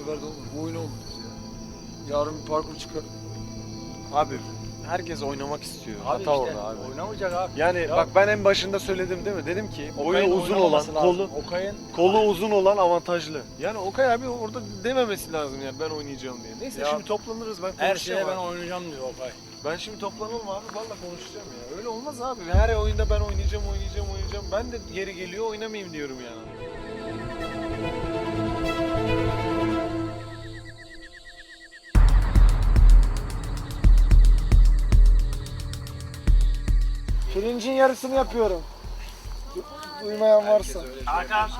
sefer de olur. Bu oyun olmuyoruz ya. Yarın bir parkur çıkar. Abi herkes oynamak istiyor. Abi Hata işte, orada abi. Oynamayacak abi. Yani Ya- bak ben en başında söyledim değil mi? Dedim ki boyu Okay'ın uzun olan, lazım. kolu Okay'ın kolu uzun olan avantajlı. Yani Okay abi orada dememesi lazım yani ben oynayacağım diye. Neyse Ya- şimdi toplanırız ben her konuşacağım şeye ben abi. oynayacağım diyor Okay. Ben şimdi toplanalım abi valla konuşacağım ya. Öyle olmaz abi. Her oyunda ben oynayacağım, oynayacağım, oynayacağım. Ben de yeri geliyor oynamayayım diyorum yani. Pirincin yarısını yapıyorum. Du- Duymayan varsa. Hakan.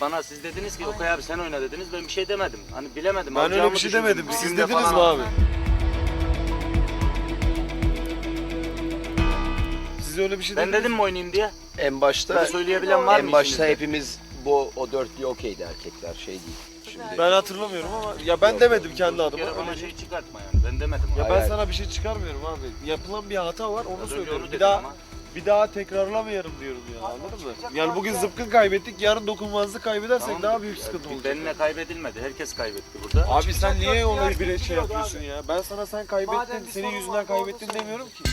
Bana siz dediniz ki Okay abi sen oyna dediniz. Ben bir şey demedim. Hani bilemedim. Ben öyle bir şey demedim. Siz dediniz mi abi? Siz öyle bir şey Ben dediniz dedim mi oynayayım diye? En başta Bunu söyleyebilen var mı en başta içinizde? hepimiz bu o dörtlü okeydi erkekler şey değil. Şimdi Ben hatırlamıyorum ama ya ben demedim kendi adıma. kere bana Öyle şey çıkartma yani. Ben demedim. Ya abi. ben Hayır, sana bir şey çıkarmıyorum abi. Yapılan bir hata var onu Az önce söylüyorum. onu Bir dedim daha ama. bir daha tekrarlamayalım diyorum ya anladın mı? Yani bugün zıpkın kaybettik, yarın dokunmazlık kaybedersek Tamam, daha büyük ya sıkıntı olacak. Benimle kaybedilmedi. Herkes kaybetti burada. Abi sen niye olayı bir şey yapıyorsun ya? Ben sana sen kaybettin, senin yüzünden kaybettin demiyorum ki.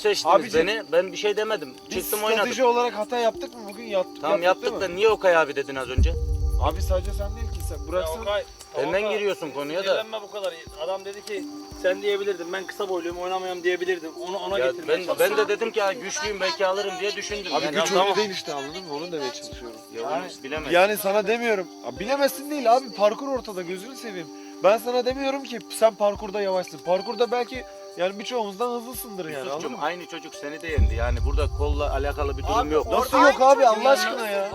Seçtiniz Abicim, beni. Ben bir şey demedim. Biz Çıktım oynadım. strateji olarak hata yaptık mı bugün? Yaptık, Tamam yaptık yaptık da değil mi? niye Okay abi dedin az önce? Abi sadece sen değil ki sen. Bıraksan Okay. Benden Okay, giriyorsun konuya da. sinirlenme bu kadar. Adam dedi ki sen diyebilirdin. Ben kısa boyluyum oynamayayım diyebilirdim. Onu ona Ya getirmeye ben, ben de dedim ki "Ha, güçlüyüm belki alırım diye düşündüm. Abi Yani güç tamam. öyle değil işte anladın mı? Onu demeye çalışıyorum. Ya onu bilemedim. Yani sana demiyorum. Abi bilemezsin değil abi parkur ortada gözünü seveyim. Ben sana demiyorum ki sen parkurda yavaşsın. Parkurda belki yani birçoğumuzdan hızlısındır yani anladın Yusuf'cum mı? aynı çocuk seni de yendi. Yani burada kolla alakalı bir durum yok. Nasıl yok abi Allah aşkına ya?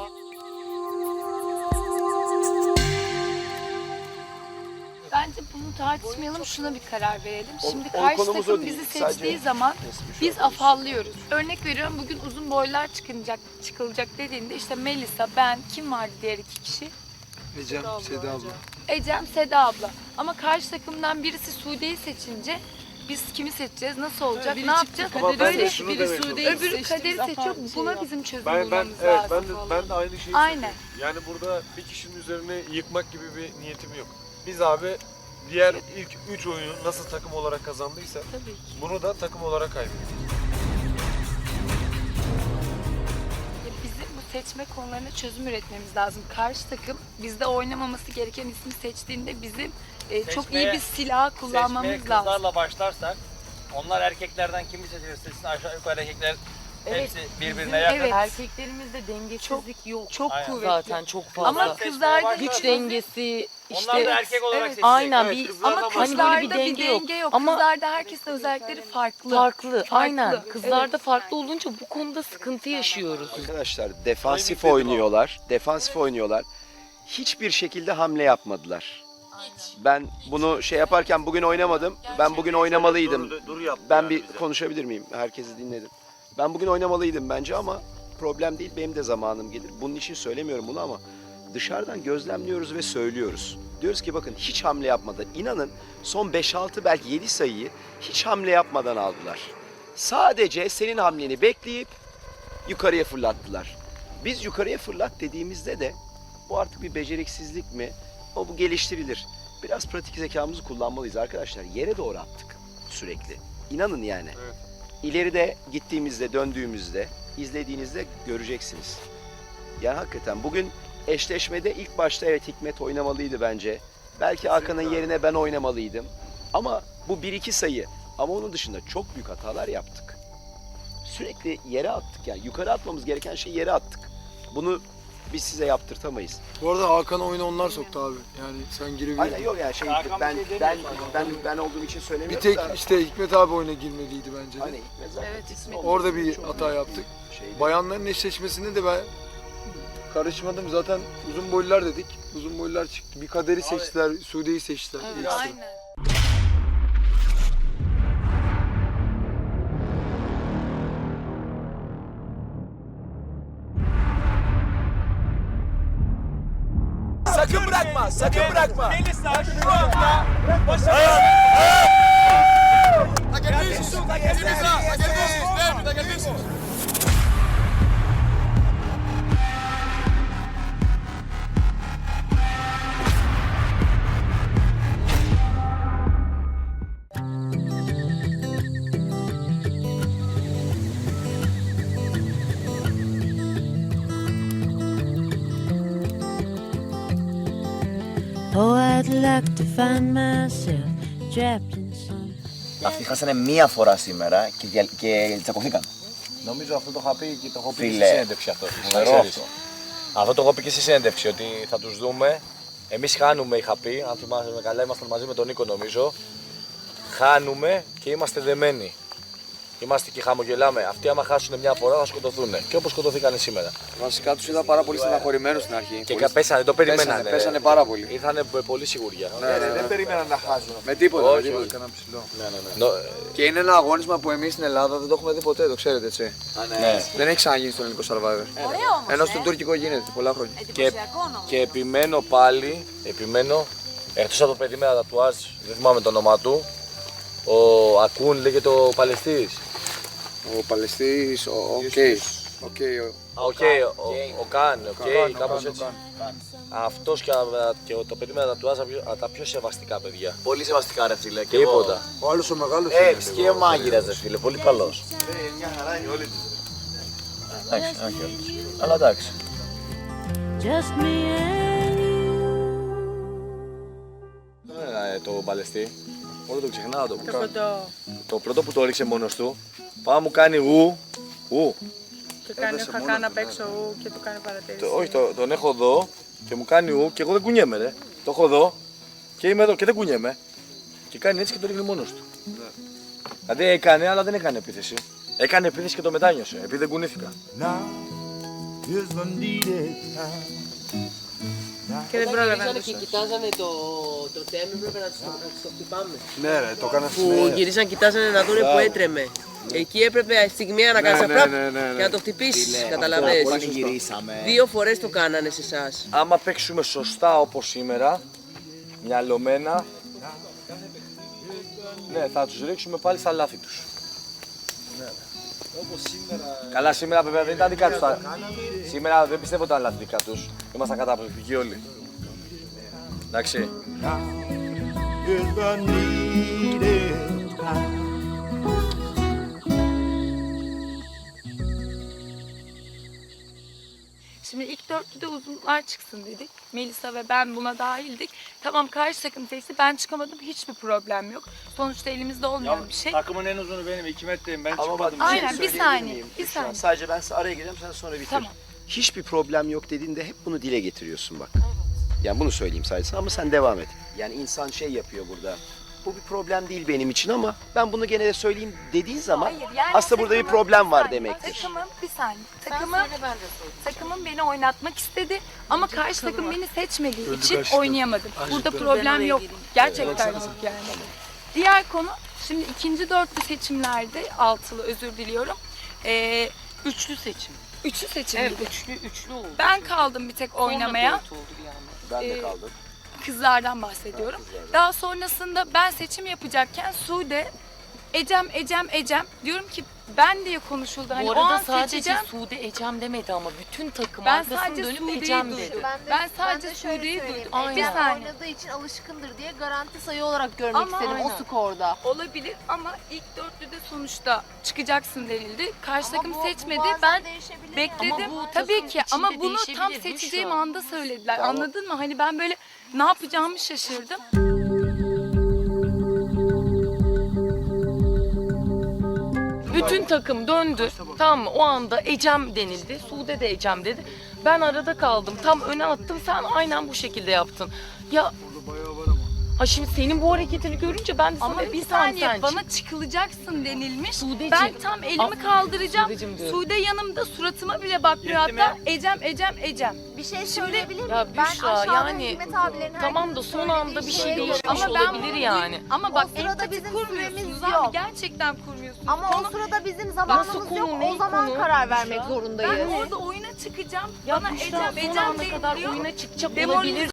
Bence bunu tartışmayalım, şuna bir karar verelim. Şimdi o karşı konumuz o takım değil. bizi Sadece seçtiği zaman biz afallıyoruz. Örnek veriyorum bugün uzun boylar çıkılacak, çıkılacak dediğinde işte Melisa, ben, kim vardı diğer iki kişi? Ecem, Seda abla. Ecem, Seda abla. Ama karşı takımdan birisi Sude'yi seçince biz kimi seçeceğiz, nasıl olacak, ne yapacağız? Ama ben de Öyle şunu demeye çalışıyorum. öbürü kaderi seçiyor. Buna bizim çözüm Ben, ben, bulmamız evet, lazım. ben, de, ben de aynı şeyi Aynen. söylüyorum. Yani burada bir kişinin üzerine yıkmak gibi bir niyetim yok. Biz abi diğer ilk 3 oyunu nasıl takım olarak kazandıysa Tabii ki. bunu da takım olarak kaybettik. Seçme konularına çözüm üretmemiz lazım. Karşı takım bizde oynamaması gereken ismi seçtiğinde bizim e, çok iyi bir silah Seçmeye kullanmamız lazım. kızlarla başlarsak onlar erkeklerden kimi seçilirse seçsin aşağı yukarı erkekler hepsi birbirine yakın. Evet. Erkeklerimizde dengesizlik yok. Çok Aynen. kuvvetli. Zaten çok fazla. Ama Seçmeye kızlarda başlarsak güç dengesi Onlar işte da erkek olarak evet. seçecek. aynen Evet, bir kızlar da Ama var. Hani kızlarda böyle bir bir denge denge, yok. yok. Ama- Kızlarda herkesin özellikleri farklı. farklı. Aynen. Farklı. Kızlarda Evet. farklı olunca bu konuda sıkıntı yaşıyoruz. Arkadaşlar defansif oynuyorlar. Defansif oynuyorlar. Hiçbir şekilde hamle yapmadılar. Ben bunu şey yaparken bugün oynamadım. Ben bugün oynamalıydım. Ben bir konuşabilir miyim? Herkesi dinledim. Ben bugün oynamalıydım bence ama problem değil. Benim de zamanım gelir. Bunun için söylemiyorum bunu ama dışarıdan gözlemliyoruz ve söylüyoruz. Diyoruz ki bakın hiç hamle yapmadan inanın son 5-6 belki 7 sayıyı hiç hamle yapmadan aldılar. Sadece senin hamleni bekleyip yukarıya fırlattılar. Biz yukarıya fırlat dediğimizde de bu artık bir beceriksizlik mi? O bu geliştirilir. Biraz pratik zekamızı kullanmalıyız arkadaşlar. Yere doğru attık sürekli. İnanın yani. Evet. İleride gittiğimizde, döndüğümüzde, izlediğinizde göreceksiniz. Yani hakikaten bugün eşleşmede ilk başta evet Hikmet oynamalıydı bence. Belki Hakan'ın yerine ben oynamalıydım. Ama bu 1-2 sayı. Ama onun dışında çok büyük hatalar yaptık. Sürekli yere attık yani. Yukarı atmamız gereken şeyi yere attık. Bunu biz size yaptırtamayız. Bu arada Hakan'ı oyuna onlar soktu abi. Yani sen girebilirdin. Aynen yok yani şey Hakan ben bir şey ben demiyor ben ben olduğum için Bir söylemiyorum tek da. işte Hikmet abi oyuna girmeliydi bence de. Aynen Hikmet zaten Evet, kesin Hikmet. oldu. Orada bir Çok hata yaptık. şeydi. Bayanların eşleşmesinde de ben Karışmadım zaten uzun boylular dedik. Uzun boylular çıktı. Bir kaderi seçtiler, Sude'yi seçtiler. Evet, İkisi. aynen. Sakın bırakma, sakın bırakma. Melisa şu anda başarılı. Hak ediyorsunuz, hak ediyorsunuz. Hak ediyorsunuz. Αυτοί χάσανε μία φορά σήμερα και, δια... και τσακωθήκαν. Νομίζω αυτό το είχα πει και το έχω πει και Φίλε, στη συνέντευξη αυτό. φοβερό Να ξέρεις. αυτό. Αυτό το έχω πει και στη συνέντευξη ότι θα τους δούμε. Εμείς χάνουμε, είχα πει. Αν θυμάσαι καλά, ήμασταν μαζί με τον Νίκο νομίζω. Χάνουμε και είμαστε δεμένοι. Είμαστε και χαμογελάμε. Αυτοί, άμα χάσουν μια φορά, θα σκοτωθούν. Και όπως σκοτωθήκαν σήμερα. Βασικά τους είδα πάρα πολύ στεναχωρημένους στην αρχή. Και Πολύ- πέσανε, το περιμένανε. Πέσανε, πέσανε πάρα πολύ. Ήρθανε με πολύ σιγουριά. Ναι, ναι, δεν περίμεναν να χάσουν. Με τίποτα. Όχι, με τίποτα. όχι. Κάνα ψηλό. Νο- Και είναι ένα αγώνισμα που εμείς στην Ελλάδα δεν το έχουμε δει ποτέ, το ξέρετε έτσι. Ναι. Δεν έχει ξαναγίνει στο ελληνικό survivor. Ενώ στο τουρκικό γίνεται πολλά χρόνια. και, και επιμένω πάλι, επιμένω, εκτός από το παιδί με τα τατουάζ, δεν θυμάμαι το όνομά του, ο Ακούν λέγεται ο Παλαιστής. Ο Παλαιστή, ο οκ. Οκ, ο- Α, οκ, ο, ο Καν, οκ, κάπως έτσι. Αυτός και, α, και το παιδί με τα τατουάζ από τα- τα πιο σεβαστικά παιδιά. Πολύ σεβαστικά ρε φίλε. Και εγώ. Τίποτα. Ο άλλος ο μεγάλος Ε, είναι και ο μάγειρας ρε φίλε, πολύ καλός. μια χαρά είναι όλοι τους. Εντάξει, όχι όλους. Αλλά εντάξει. Just me and you. Ε, το Παλαιστή, όλο το ξεχνάω το που κάνει. Το πρώτο που το έριξε μόνος του, πάμε μου κάνει ου, ου. Και κάνει χακάνα απ' έξω ου και του κάνει παρατήρηση. Το, όχι, το, τον έχω εδώ και μου κάνει ου και εγώ δεν κουνιέμαι ρε. Το έχω εδώ και είμαι εδώ και δεν κουνιέμαι. Και κάνει έτσι και το ρίχνει μόνος του. Δηλαδή έκανε αλλά δεν έκανε επίθεση. Έκανε επίθεση και το μετάνιωσε επειδή δεν κουνήθηκα. Και δεν πρόλαβε να και κοιτάζανε το, το τέμ, έπρεπε να τους το, να τους το χτυπάμε. Ναι ρε, το έκανα Που γυρίζαν, κοιτάζανε να δουν που έτρεμε. Εκεί έπρεπε στιγμία να κάνεις ναι, απλά ναι, ναι, ναι. και να το χτυπήσεις, καταλαβες. Πανηγυρίσαμε. Δύο φορές το κάνανε σε εσάς. Άμα παίξουμε σωστά όπως σήμερα, μυαλωμένα, ναι, θα τους ρίξουμε πάλι στα λάθη τους. Καλά, σήμερα βέβαια δεν ήταν δικά τους. τα- Σήμερα δεν πιστεύω ότι ήταν λάθη δικά τους. Ήμασταν καταπληκτικοί όλοι. Εντάξει. Dörtlüde uzunlar çıksın dedik. Melisa ve ben buna dahildik. Tamam karşı takım seçti. Ben çıkamadım. Hiçbir problem yok. Sonuçta elimizde olmayan bir şey. Takımın en uzunu benim, 2 metreyim. Ben Ama bak bir Aynen, şey bir söyleyebilir saniye, miyim? bir Şu an saniye. Sadece ben size araya gireceğim sen sonra bitir. Tamam. Hiçbir problem yok dediğinde hep bunu dile getiriyorsun bak. Yani bunu söyleyeyim sadece sana ama sen devam et. Yani insan şey yapıyor burada. Bu bir problem değil benim için ama ben bunu gene de söyleyeyim dediğin zaman Hayır, yani aslında burada bir takımın- problem var saniye, demektir. Takımın bir saniye. Takımın, takımın beni oynatmak istedi ama karşı takım beni seçmediği için oynayamadım. Burada problem yok. Gerçekten yok yani. Diğer konu şimdi ikinci dörtlü seçimlerde altılı özür diliyorum. Ee, Üçlü seçim. üçlü seçim. Evet, üçlü, üçlü oldu. Ben kaldım bir tek oynamaya. Dört oldu bir anda. Ben de Ee, kaldım. Kızlardan bahsediyorum. Daha sonrasında ben seçim yapacakken Sude Ecem Ecem Ecem diyorum ki ben diye konuşuldu. Hani Bu o an sadece seçeceğim. Sude Ecem demedi ama bütün takım Ben arkasını sadece dönüp Sude'yi Ecem duydum. dedi. Ben, ben sadece Sude'yi duydum. Aynen. Bir saniye. oynadığı için alışkındır diye garanti sayı olarak görmek Ama istedim aynen. o skorda. Olabilir ama ilk dörtlüde sonuçta çıkacaksın denildi. Karşı takım Ama bu- bu seçmedi. bazen Ben değişebilir bekledim. Ama bu Tabii ki ama bunu tam değişebilir seçeceğim anda söylediler. Anladın mı? Hani ben böyle ne yapacağımı şaşırdım. Bütün takım döndü. Tamam mı? O anda Ecem denildi. Sude de Ecem dedi. Ben arada kaldım. Tam öne attım. Sen aynen bu şekilde yaptın. Ya Ha şimdi senin bu hareketini görünce ben de sana Ama bir saniye sen bana çık. çıkılacaksın denilmiş. Sudeciğim. Ben tam elimi Aa, kaldıracağım. Sudeciğim diyorum. Sude yanımda suratıma bile bakmıyor hatta. Ecem Ecem Ecem. Bir şey söyleyebilir miyim? Ya ben Büşra, aşağıda yani Hikmet abilerin Tamam da son anda bir şey değişmiş Ama ben olabilir yani. Ama bak O sırada bizim kurmuyorsunuz abi. yok. Gerçekten kurmuyorsunuz. Ama Konu- o sırada bizim zamanımız konu, yok. O zaman konu? karar vermek Büşra? zorundayız. ben orada oyuna çıkacağım. Ya bana Büşra Ecem son Ecem deniliyor. oyuna çıkacak olabilir